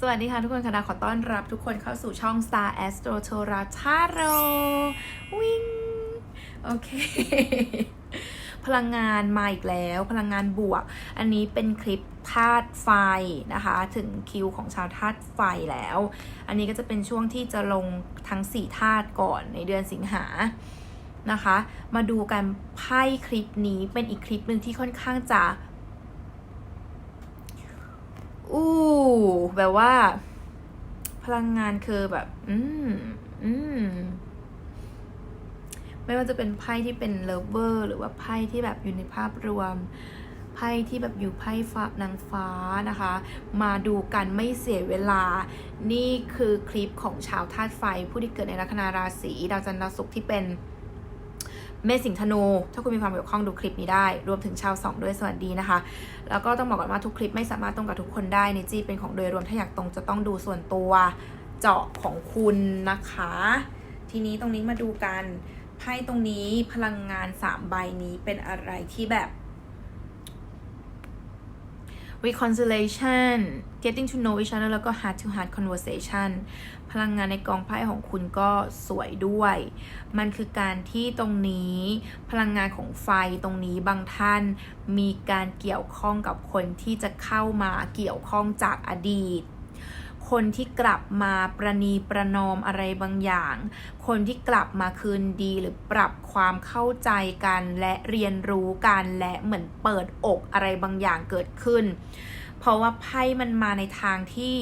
สวัสดีค่ะทุกคนค่ะดาขอต้อนรับทุกคนเข้าสู่ช่อง Star Astro t o r a t a r o วิ่งโอเค พลังงานมาอีกแล้ว พลังงานบวก อันนี้เป็นคลิปธาตุไฟนะคะ ถึงคิวของชาวธาตุไฟแล้ว อันนี้ก็จะเป็นช่วงที่จะลงทั้ง4ธาตุก่อนในเดือนสิงหานะคะ มาดูกันไพ่คลิปนี้เป็นอีกคลิปหนึ่งที่ค่อนข้างจะ อู้ แบบว่า พลังงานคือแบบ อืม อืม ไม่ว่าจะเป็นไพ่ที่เป็นเลิฟเวอร์หรือว่าไพ่ที่แบบอยู่ในภาพรวมไพ่ที่แบบอยู่ไพ่ฟ้านางฟ้านะคะ มาดูกันไม่เสียเวลา นี่คือคลิปของชาวธาตุไฟผู้ที่เกิดในลัคนาราศีดาวจันทร์ศุกร์ที่เป็น เมสิงธนู ถ้าคุณมีความเกี่ยวข้องดูคลิปนี้ได้ รวมถึงชาวสองด้วยสวัสดีนะคะ แล้วก็ต้องบอกก่อนว่าทุกคลิปไม่สามารถตรงกับทุกคนได้ในจีเป็นของโดยรวมถ้าอยากตรงจะต้องดูส่วนตัวเจาะของคุณนะคะ ทีนี้ตรงนี้มาดูกันไพ่ตรงนี้พลังงานสามใบนี้เป็นอะไรที่แบบ reconciliation getting to know each other แล้วก็ heart to heart conversation พลังงานในกองไพ่ของคุณก็สวยด้วย มันคือการที่ตรงนี้พลังงานของไฟตรงนี้บางท่านมีการเกี่ยวข้องกับคนที่จะเข้ามาเกี่ยวข้องจากอดีต คนที่กลับมาประนีประนอมอะไรบางอย่าง คนที่กลับมาคืนดีหรือปรับความเข้าใจกันและเรียนรู้กันและเหมือนเปิดอกอะไรบางอย่างเกิดขึ้น เพราะว่าไพ่มันมาในทางที่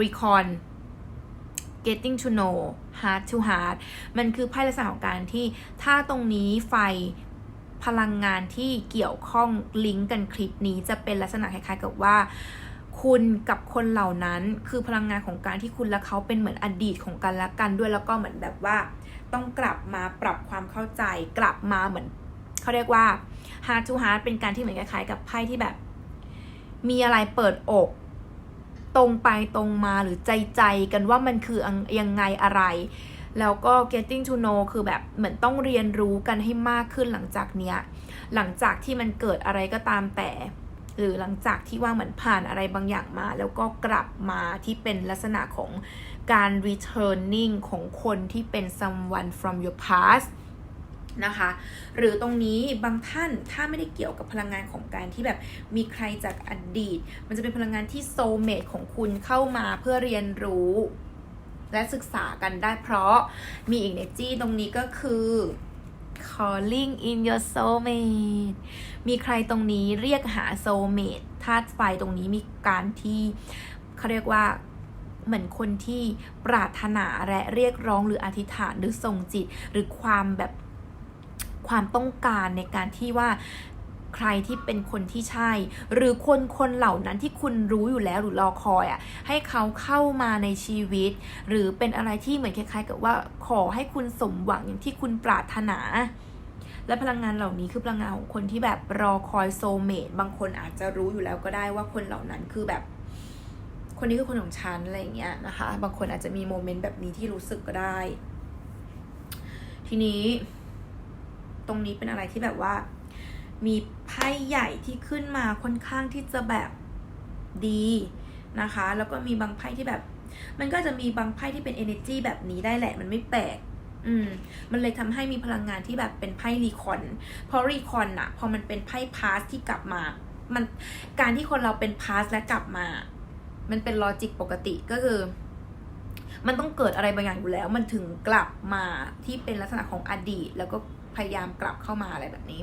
recon getting to know heart to heart มันคือไพ่ลักษณะของการที่ถ้าตรงนี้ไฟพลังงานที่เกี่ยวข้องลิงก์กันคลิปนี้จะเป็นลักษณะคล้ายๆกับว่า คุณกับคนเหล่านั้นคือพลังงานของการที่คุณและเขาเป็นเหมือนอดีตของกันและกันด้วยแล้วก็เหมือนแบบว่า ต้องกลับมาปรับความเข้าใจ กลับมาเหมือนเขาเรียกว่า heart to heart เป็นการที่เหมือนคล้ายๆกับไพ่ที่แบบ มีอะไรเปิดอก ตรงไปตรงมาหรือใจใจกันว่ามันคือยังไงอะไร แล้วก็ getting to know คือแบบเหมือนต้องเรียนรู้กันให้มากขึ้นหลังจากเนี้ยหลังจากที่มันเกิดอะไรก็ตามแต่ หรือหลังจากที่ว่าเหมือนผ่านอะไรบางอย่างมา แล้วก็กลับมาที่เป็นลักษณะของการ returning ของคนที่เป็น someone from your past นะคะหรือตรงนี้บางท่านถ้าไม่ได้เกี่ยวกับพลังงานของการที่แบบมีใครจากอดีต มันจะเป็นพลังงานที่โซเมตของคุณเข้ามาเพื่อเรียนรู้ และศึกษากันได้เพราะมีอีกในจี้ตรงนี้ก็คือ calling in your soulmate มีใครตรงนี้เรียกหา soulmate ธาตุไฟตรงนี้มีการที่เขาเรียกว่าเหมือนคนที่ปรารถนาและเรียกร้องหรืออธิษฐานหรือส่งจิต หรือความแบบความต้องการในการที่ว่า ใครที่เป็นคนที่ใช่ หรือคนคนเหล่านั้นที่คุณรู้อยู่แล้วหรือรอคอยอะให้เขาเข้ามาในชีวิต หรือเป็นอะไรที่เหมือนคล้ายๆ กับว่าขอให้คุณสมหวังอย่างที่คุณปรารถนาและพลังงานเหล่านี้คือพลังงานของคนที่แบบรอคอยโซเมตบางคนอาจจะรู้อยู่แล้วก็ได้ว่าคนเหล่านั้นคือแบบ คนนี้คือคนของฉันอะไรอย่างเงี้ยนะคะ บางคนอาจจะมีโมเมนต์แบบนี้ที่รู้สึกก็ได้ ทีนี้ ตรงนี้เป็นอะไรที่แบบว่ามี ไพ่ใหญ่ที่ขึ้นมาค่อนข้างที่จะแบบดีนะคะ แล้วก็มีบางไพ่ที่แบบ มันก็จะมีบางไพ่ที่เป็น energy แบบนี้ได้แหละ มันไม่แปลกอืม มันเลยทำให้มีพลังงานที่แบบเป็นไพ่รีคอนเพราะรีคอนอะพอมันเป็นไพ่พาสที่กลับมา มันการที่คนเราเป็นพาสและกลับมา มันเป็นลอจิกปกติก็คือ มันต้องเกิดอะไรบางอย่างอยู่แล้ว มันถึงกลับมาที่เป็นลักษณะของอดีต แล้วก็ พยายามกลับเข้ามาอะไรแบบนี้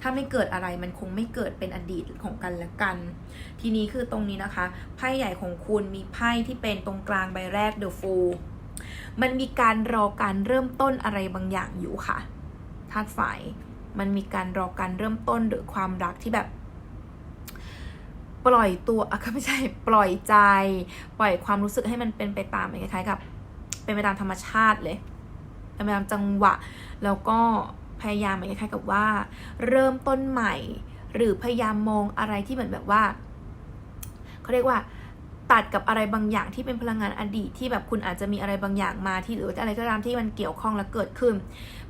ถ้าไม่เกิดอะไรมันคงไม่เกิดเป็นอดีตของกันและกัน ทีนี้คือตรงนี้นะคะ ไพ่ใหญ่ของคุณมีไพ่ที่เป็นตรงกลางใบแรก The Fool มันมีการรอการเริ่มต้นอะไรบางอย่างอยู่ค่ะธาตุไฟมันมีการรอการเริ่มต้นหรือความรักที่แบบ ปล่อยตัวอะก็ไม่ใช่ปล่อยใจ ปล่อยความรู้สึกให้มันเป็นไปตามคล้ายๆกับ เป็นไปตามธรรมชาติเลยเป็นไปตามจังหวะ แล้วก็ พยายามเหมือนคล้ายๆกับว่า เริ่มต้นใหม่ หรือพยายามมองอะไรที่เหมือนแบบว่าเขาเรียกว่าตัดกับอะไรบางอย่างที่เป็นพลังงานอดีตที่แบบคุณอาจจะมีอะไรบางอย่างมาที่หรืออะไรก็ตามที่มันเกี่ยวข้องและเกิดขึ้น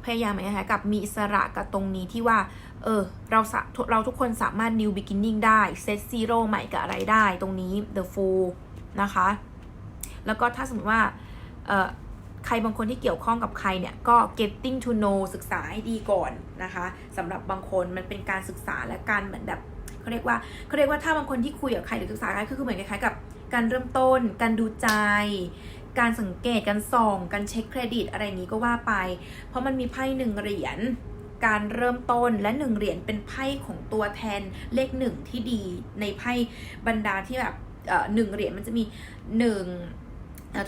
พยายามเหมือนคล้ายกับมีอิสระกับตรงนี้ที่ว่า เออเราเราทุกคนสามารถ new beginning ได้ set zero ใหม่กับอะไรได้ตรงนี้ the fool นะคะ แล้วก็ถ้าสมมติว่าเออ ใครบางคนที่เกี่ยวข้องกับใครเนี่ยก็ getting to know ศึกษาให้ดีก่อนนะคะสำหรับบางคนมันเป็นการศึกษาและการเหมือนแบบเขาเรียกว่าเขาเรียกว่าถ้าบางคนที่คุยกับใครหรือศึกษาใครก็คือเหมือนคล้ายๆกับการเริ่มต้น การดูใจ การสังเกตการส่องการเช็คเครดิตอะไรอย่างนี้ก็ว่าไป เพราะมันมีไพ่หนึ่งเหรียญการเริ่มต้นและหนึ่งเหรียญเป็นไพ่ของตัวแทนเลขหนึ่งที่ดีในไพ่บรรดาที่แบบเออหนึ่งเหรียญมันจะมีหนึ่ง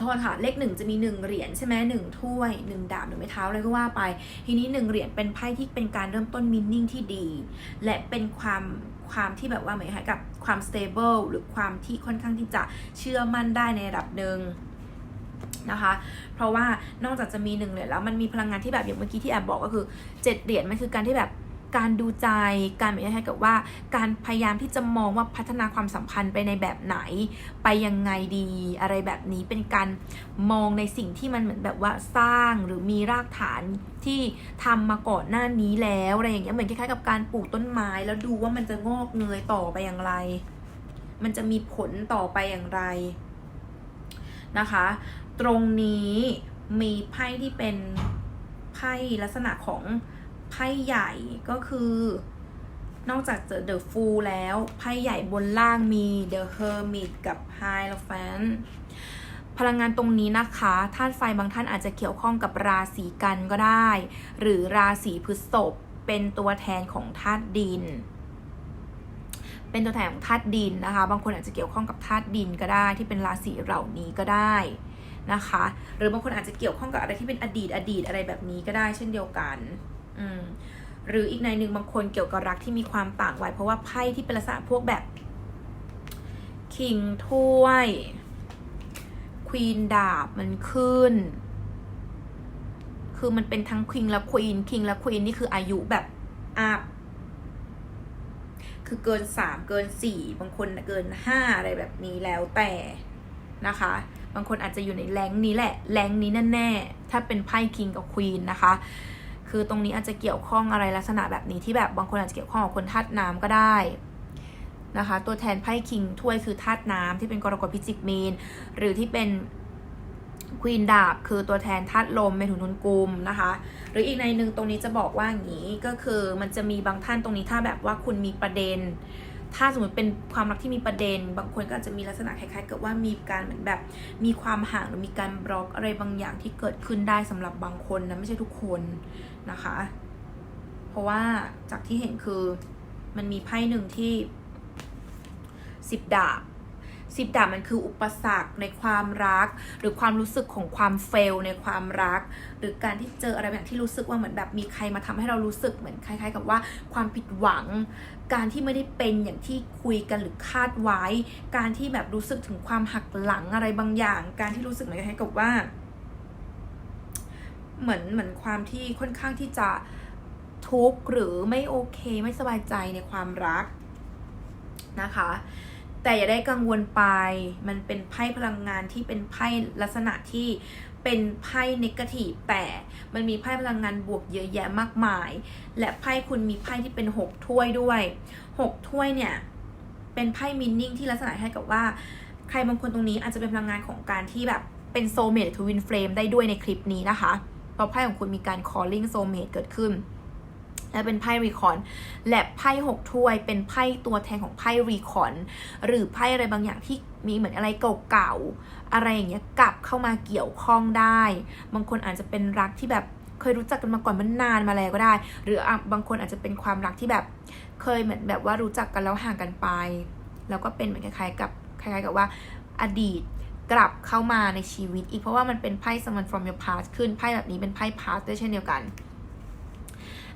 โทษค่ะ เลขหนึ่งจะมีหนึ่งเหรียญใช่ไหมหนึ่งถ้วยหนึ่งดาบหนึ่งไม้เท้าอะไรก็ว่าไป ทีนี้หนึ่งเหรียญเป็นไพ่ที่เป็นการเริ่มต้นมินนิ่งที่ดี และเป็นความความที่แบบว่าเหมือนกับความ stable หรือความที่ค่อนข้างที่จะเชื่อมั่นได้ในระดับหนึ่งนะคะ เพราะว่านอกจากจะมีหนึ่งเหรียญแล้วมันมีพลังงานที่แบบอย่างเมื่อกี้ที่แอบบอกก็คือเจ็ดเหรียญมันคือการที่แบบ การดูใจ การเหมือนคล้ายกับว่า การพยายามที่จะมองว่าพัฒนาความสัมพันธ์ไปในแบบไหน ไปยังไงดีอะไรแบบนี้เป็นการมองในสิ่งที่มันเหมือนแบบว่าสร้างหรือมีรากฐานที่ทำมาก่อนหน้านี้แล้วอะไรอย่างเงี้ยเหมือนคล้ายๆกับการปลูกต้นไม้ แล้วดูว่ามันจะงอกเงยต่อไปอย่างไร มันจะมีผลต่อไปอย่างไรนะคะ ตรงนี้มีไพ่ที่เป็นไพ่ลักษณะของ ไพ่ใหญ่ก็คือนอกจากเจอ The Fool แล้วไพ่ใหญ่บนล่างมี The Hermit กับ Hierophant พลังงานตรงนี้นะคะธาตุไฟบางท่านอาจจะเกี่ยวข้องกับราศีกันก็ได้ หรือราศีพฤษภเป็นตัวแทนของธาตุดิน เป็นตัวแทนของธาตุดินนะคะ บางคนอาจจะเกี่ยวข้องกับธาตุดินก็ได้ที่เป็นราศีเหล่านี้ก็ได้นะคะ หรือบางคนอาจจะเกี่ยวข้องกับอะไรที่เป็นอดีตอดีตอะไรแบบนี้ก็ได้เช่นเดียวกัน อืมหรืออีกในหนึ่งบางคนเกี่ยวกับรักที่มีความต่างวัยเพราะว่าไพ่ที่เป็นลักษณะพวกแบบคิงถ้วยควีนดาบมันขึ้น คือมันเป็นทั้งคิงและควีนคิงและควีนนี่คืออายุแบบอัพคือเกินสามเกินสี่บางคนเกินห้าอะไรแบบนี้แล้วแต่นะคะ บางคนอาจจะอยู่ในแรงนี้แหละ แรงนี้แน่ๆถ้าเป็นไพ่คิงกับควีนนะคะ คือตรงนี้อาจจะเกี่ยวข้องอะไรลักษณะแบบนี้ที่แบบบางคนอาจจะเกี่ยวข้องกับคนธาตุน้ำก็ได้นะคะ ตัวแทนไพ่คิงถ้วยคือธาตุน้ำที่เป็นกรกฎพิจิกมีน หรือที่เป็นควีนดาบคือตัวแทนธาตุลมเมถุนทุนกุมนะคะ หรืออีกในหนึ่งตรงนี้จะบอกว่าอย่างนี้ก็คือมันจะมีบางท่านตรงนี้ถ้าแบบว่าคุณมีประเด็น ถ้าสมมติเป็นความรักที่มีประเด็น บางคนก็อาจจะมีลักษณะคล้ายๆ กับว่ามีการเหมือนแบบมีความห่างหรือมีการบล็อกอะไรบางอย่างที่เกิดขึ้นได้สำหรับบางคนนะไม่ใช่ทุกคนนะคะ เพราะว่าจากที่เห็นคือมันมีไพ่หนึ่งที่สิบดาบ สิบดาบมันคืออุปสรรคในความรัก หรือความรู้สึกของความเฟลในความรัก หรือการที่เจออะไรแบบที่รู้สึกว่าเหมือนแบบมีใครมาทำให้เรารู้สึกเหมือนคล้าย ๆ กับว่าความผิดหวัง การที่ไม่ได้เป็นอย่างที่คุยกันหรือคาดไว้ การที่แบบรู้สึกถึงความหักหลังอะไรบางอย่าง การที่รู้สึกเหมือนคล้ายๆกับว่า เหมือนเหมือนความที่ค่อนข้างที่จะทุกข์หรือไม่โอเคไม่สบายใจในความรักนะคะ แต่อย่าได้กังวลไป มันเป็นไพ่พลังงานที่เป็นไพ่ลักษณะที่เป็นไพ่เนกาทีฟแต่มันมีไพ่พลังงานบวกเยอะแยะมากมาย และไพ่คุณมีไพ่ที่เป็นหกถ้วยด้วยหกถ้วยเนี่ย เป็นไพ่มินนิ่งที่ลักษณะให้กับว่า ใครบางคนตรงนี้อาจจะเป็นพลังงานของการที่แบบเป็นโซเม e ทวินเฟรมได้ด้วยในคลิปนี้นะคะเพราะไพ่ของคุณมีการ calling soulmate เกิดขึ้น และเป็นไพ่รีคอนและไพ่หกถ้วยเป็นไพ่ตัวแทนของไพ่รีคอนหรือไพ่อะไรบางอย่างที่มีเหมือนอะไรเก่าๆอะไรอย่างเงี้ยกลับเข้ามาเกี่ยวข้องได้ บางคนอาจจะเป็นรักที่แบบเคยรู้จักกันมาก่อนมันนานมาแล้วก็ได้ หรืออะบางคนอาจจะเป็นความรักที่แบบเคยเหมือนแบบว่ารู้จักกันแล้วห่างกันไป แล้วก็เป็นเหมือนคล้ายๆกับคล้ายๆกับว่าอดีตกลับเข้ามาในชีวิตอีกเพราะว่ามันเป็นไพ่ someone from your past ขึ้นไพ่แบบนี้เป็นไพ่ past ด้วยเช่นเดียวกัน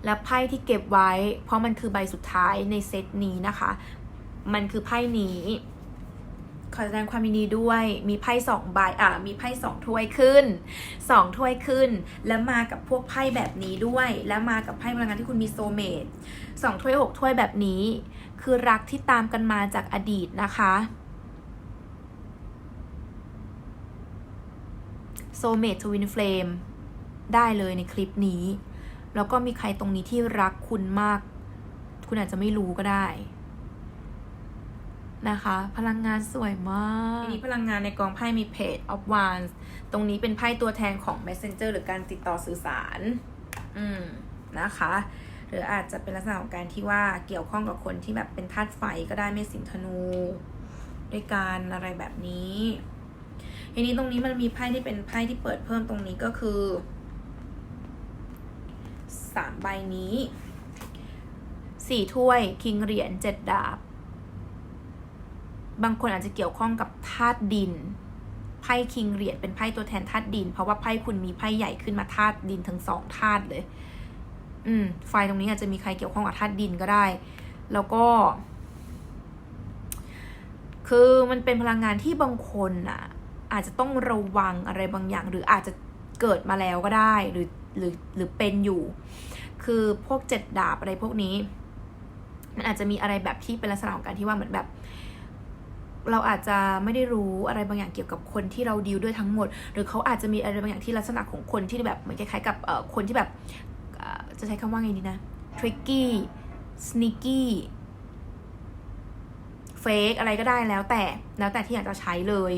และไพ่ที่เก็บไว้ เพราะมันคือใบสุดท้ายในเซตนี้นะคะ มันคือไพ่นี้ ขอแสดงความยินดีด้วย มีไพ่สองใบอ่ามีไพ่สองถ้วยขึ้นสองถ้วยขึ้น แล้วมากับพวกไพ่แบบนี้ด้วย แล้วมากับไพ่พลังงานที่คุณมีโซเมตสองถ้วยหกถ้วยแบบนี้ คือรักที่ตามกันมาจากอดีตนะคะโซเมตทวินเฟลมได้เลยในคลิปนี้ แล้วก็มีใครตรงนี้ที่รักคุณมาก คุณอาจจะไม่รู้ก็ได้นะคะ พลังงานสวยมากทีนี้พลังงานในกองไพ่มี Page of Wands ตรงนี้เป็นไพ่ตัวแทนของ Messenger หรือการติดต่อสื่อสาร อืม นะคะ หรืออาจจะเป็นลักษณะของการที่ว่าเกี่ยวข้องกับคนที่แบบเป็นธาตุไฟก็ได้เมษสิงห์ธนู ด้วยการอะไรแบบนี้ทีนี้ตรงนี้มันมีไพ่ที่เป็นไพ่ที่เปิดเพิ่มตรงนี้ก็คือ สามใบนี้สี่ถ้วย คิงเหรียญเจ็ดดาบ บางคนอาจจะเกี่ยวข้องกับธาตุดิน ไพ่คิงเหรียญเป็นไพ่ตัวแทนธาตุดิน เพราะว่าไพ่คุณมีไพ่ใหญ่ขึ้นมาธาตุดินทั้งสองธาตุเลย อืม ไฟตรงนี้อาจจะมีใครเกี่ยวข้องกับธาตุดินก็ได้ แล้วก็ คือมันเป็นพลังงานที่บางคนอะอาจจะต้องระวังอะไรบางอย่าง หรืออาจจะเกิดมาแล้วก็ได้ หรือ หรือหรือเป็นอยู่ คือพวกเจ็ดดาบอะไรพวกนี้ มันอาจจะมีอะไรแบบที่เป็นลักษณะของการที่ว่าเหมือนแบบ เราอาจจะไม่ได้รู้อะไรบางอย่างเกี่ยวกับคนที่เราดีลด้วยทั้งหมด หรือเขาอาจจะมีอะไรบางอย่างที่ลักษณะของคนที่แบบเหมือนคล้ายๆกับเอ่อคนที่แบบจะใช้คำว่าไงดีนะ tricky sneaky เฟกอะไรก็ได้แล้วแต่แล้วแต่ที่อยากจะใช้เลย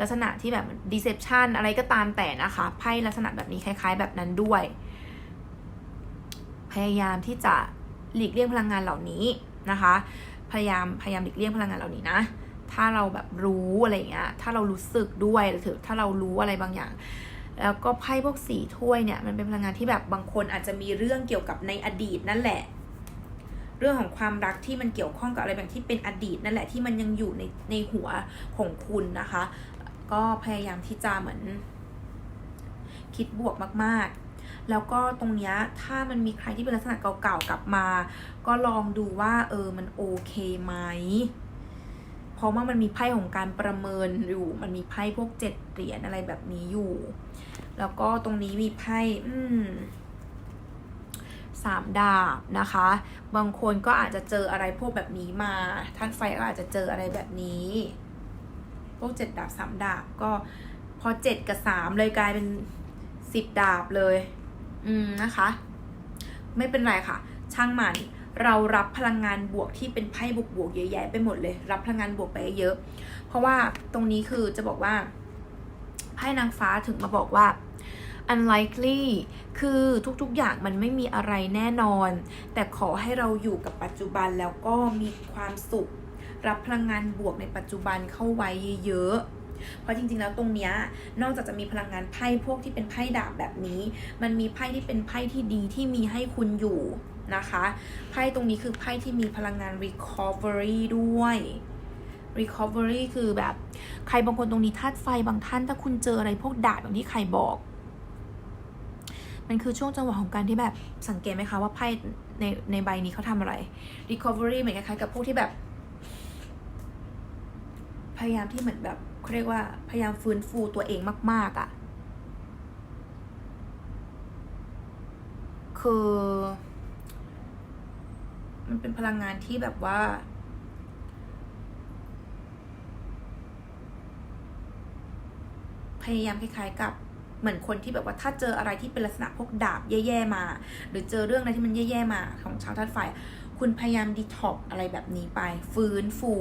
ลักษณะที่แบบ deception อะไรก็ตามแต่นะคะไพ่ลักษณะแบบนี้คล้าย ๆ แบบนั้นด้วย พยายามที่จะหลีกเลี่ยงพลังงานเหล่านี้นะคะ พยายามพยายามหลีกเลี่ยงพลังงานเหล่านี้นะ ถ้าเราแบบรู้อะไรอย่างเงี้ย ถ้าเรารู้สึกด้วยหรือถ้าเรารู้อะไรบางอย่าง แล้วก็ไพ่พวกสีถ้วยเนี่ยมันเป็นพลังงานที่แบบบางคนอาจจะมีเรื่องเกี่ยวกับในอดีตนั่นแหละเรื่องของความรักที่มันเกี่ยวข้องกับอะไรแบบที่เป็นอดีตนั่นแหละที่มันยังอยู่ในในหัวของคุณนะคะ ก็พยายามที่จะเหมือน คิดบวกมาก ๆ แล้วก็ตรงเนี้ยถ้ามันมีใครที่เป็นลักษณะเก่าๆกลับมา ก็ลองดูว่าเออมันโอเคไหมเพราะว่ามันมีไพ่ของการประเมินอยู่ มันมีไพ่พวกเจ็ดเหรียญอะไรแบบนี้อยู่ แล้วก็ตรงนี้มีไพ่อืมสามดาบนะคะ บางคนก็อาจจะเจออะไรพวกแบบนี้มาท่านไฟก็อาจจะเจออะไรแบบนี้ วกเจ็ดดาบสามดาบก็พอเจ็ดกับสามเลยกลายเป็นสิบดาบเลย อืมนะคะ ไม่เป็นไรค่ะ ช่างมันเรารับพลังงานบวกที่เป็นไพ่บวกบวกๆเยอะแยะไปหมดเลย รับพลังงานบวกไปเยอะ เพราะว่าตรงนี้คือจะบอกว่าไพ่นางฟ้าถึงมาบอกว่า unlikely คือทุกๆอย่างมันไม่มีอะไรแน่นอน แต่ขอให้เราอยู่กับปัจจุบันแล้วก็มีความสุข รับพลังงานบวกในปัจจุบันเข้าไว้เยอะๆเพราะจริงๆ แล้วตรงเนี้ยนอกจากจะมีพลังงานไพ่พวกที่เป็นไพ่ดาบแบบนี้ มันมีไพ่ที่เป็นไพ่ที่ดีที่มีให้คุณอยู่นะคะไพ่ตรงนี้คือไพ่ที่มีพลังงาน recovery ด้วย recovery คือแบบใครบางคนตรงนี้ธาตุไฟบางท่านถ้าคุณเจออะไรพวกดาบอย่างที่ใครบอก มันคือช่วงจังหวะของการที่แบบสังเกตไหมคะว่าไพ่ในในใบนี้เขาทำอะไร recovery เหมือนคล้ายๆกับพวกที่แบบ ยายามที่เหมือนแบบเขาเรียกว่าพยายามฟื้นฟูตัวเองมาก ๆอะ่ะ คือ มันเป็นพลังงานที่แบบว่า พยายามคล้ายๆกับเหมือนคนที่แบบว่าถ้าเจออะไรที่เป็นลักษณะพวกดาบแย่ๆมา หรือเจอเรื่องอะไรที่มันแย่ๆมาของชาวธาตุไฟ คุณพยายามดีท็อกอะไรแบบนี้ไป ฟื้นฟู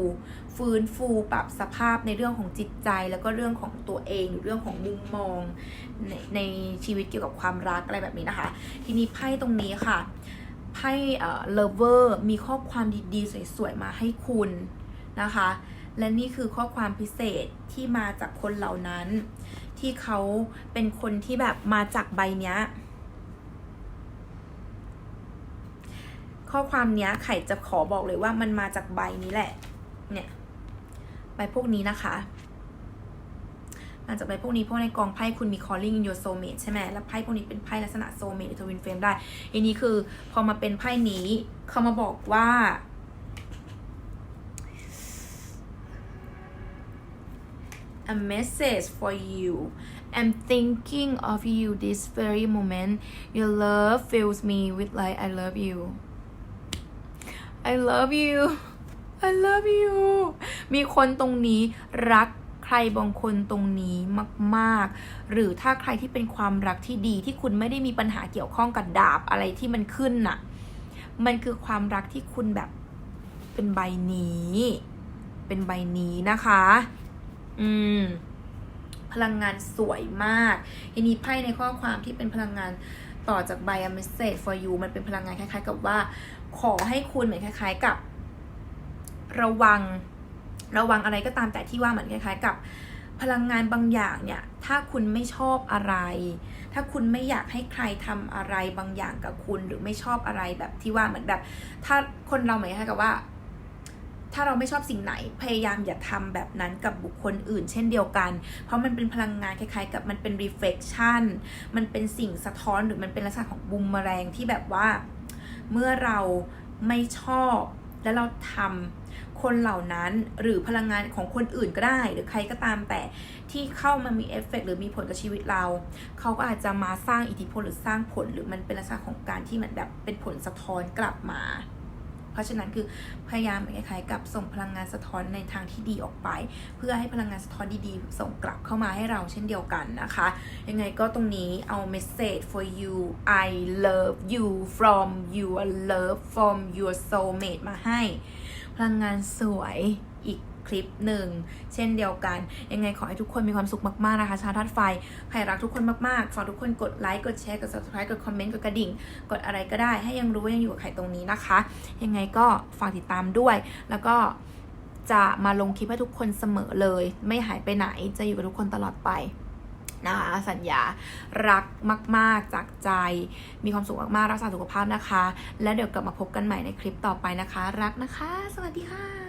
ฟื้นฟูปรับสภาพในเรื่องของจิตใจ แล้วก็เรื่องของตัวเองหรือเรื่องของมุมมองในในชีวิตเกี่ยวกับความรักอะไรแบบนี้นะคะ ทีนี้ไพ่ตรงนี้ค่ะไพ่เอ่อ lover มีข้อความดีๆ สวยๆ มาให้คุณนะคะ และนี่คือข้อความพิเศษที่มาจากคนเหล่านั้น ที่เขาเป็นคนที่แบบมาจากใบเนี้ย ข้อความเนี้ยไข่จะขอบอกเลยว่ามันมาจากใบนี้แหละ เนี่ย ใบพวกนี้นะคะมาจากใบพวกนี้เพราะในกองไพ่คุณมี calling in your soulmate ใช่ไหมแล้วไพ่พวกนี้เป็นไพ่ลักษณะ soulmate หรือ twin flame ได้ อันนี้คือพอมาเป็นไพ่นี้เขามาบอกว่า a message for you I'm thinking of you this very moment your love fills me with like I love you I love you I love you มีคนตรงนี้รักใครบางคนตรงนี้มากๆ หรือถ้าใครที่เป็นความรักที่ดีที่คุณไม่ได้มีปัญหาเกี่ยวข้องกับดาบอะไรที่มันขึ้นน่ะ มันคือความรักที่คุณแบบเป็นใบนี้ เป็นใบนี้นะคะ อืม พลังงานสวยมากทีนี้ไพ่ในข้อความที่เป็นพลังงานต่อจากใบ a message for you มันเป็นพลังงานคล้ายๆ กับว่า ขอให้คุณเหมือนคล้าย ๆ กับ ระวังระวังอะไรก็ตามแต่ที่ว่าเหมือนคล้าย ๆ กับพลังงานบางอย่างเนี่ย ถ้าคุณไม่ชอบอะไร ถ้าคุณไม่อยากให้ใครทำอะไรบางอย่างกับคุณหรือไม่ชอบอะไรแบบที่ว่าเหมือนแบบ ถ้าคนเราเหมือนกับว่า ถ้าเราไม่ชอบสิ่งไหนพยายามอย่าทำแบบนั้นกับบุคคลอื่น เช่นเดียวกัน เพราะมันเป็นพลังงานคล้ายๆ กับมันเป็น reflection มันเป็นสิ่งสะท้อนหรือมันเป็นลักษณะของบูมเมแรงที่แบบว่า เมื่อเราไม่ชอบและเราทำคนเหล่านั้นหรือพลังงานของคนอื่นก็ได้ หรือใครก็ตามแต่ที่เข้ามามีเอฟเฟกต์หรือมีผลกับชีวิตเรา เขาก็อาจจะมาสร้างอิทธิพลหรือสร้างผลหรือมันเป็นลักษณะของการที่เหมือนแบบเป็นผลสะท้อนกลับมา เพราะฉะนั้นคือพยายามคล้ายๆกับส่งพลังงานสะท้อนในทางที่ดีออกไป เพื่อให้พลังงานสะท้อนดีๆ ส่งกลับเข้ามาให้เราเช่นเดียวกันนะคะ ยังไงก็ตรงนี้เอา message for you I love you from your love from your soulmate มาให้ พลังงานสวย คลิปหนึ่งเช่นเดียวกัน ยังไงขอให้ทุกคนมีความสุขมากๆนะคะชาวธาตุไฟใครรักทุกคนมากๆฝากทุกคนกดไลค์กดแชร์กด subscribe กดคอมเมนต์กดกระดิ่ง กดอะไรก็ได้ให้ยังรู้ว่ายังอยู่กับใครตรงนี้นะคะ ยังไงก็ฝากติดตามด้วย แล้วก็จะมาลงคลิปให้ทุกคนเสมอเลย ไม่หายไปไหนจะอยู่กับทุกคนตลอดไปนะคะสัญญารักมาก ๆ จากใจ มีความสุขมาก ๆ รักษาสุขภาพนะคะ แล้วเดี๋ยวกลับมาพบกันใหม่ในคลิปต่อไปนะคะ รักนะคะ สวัสดีค่ะ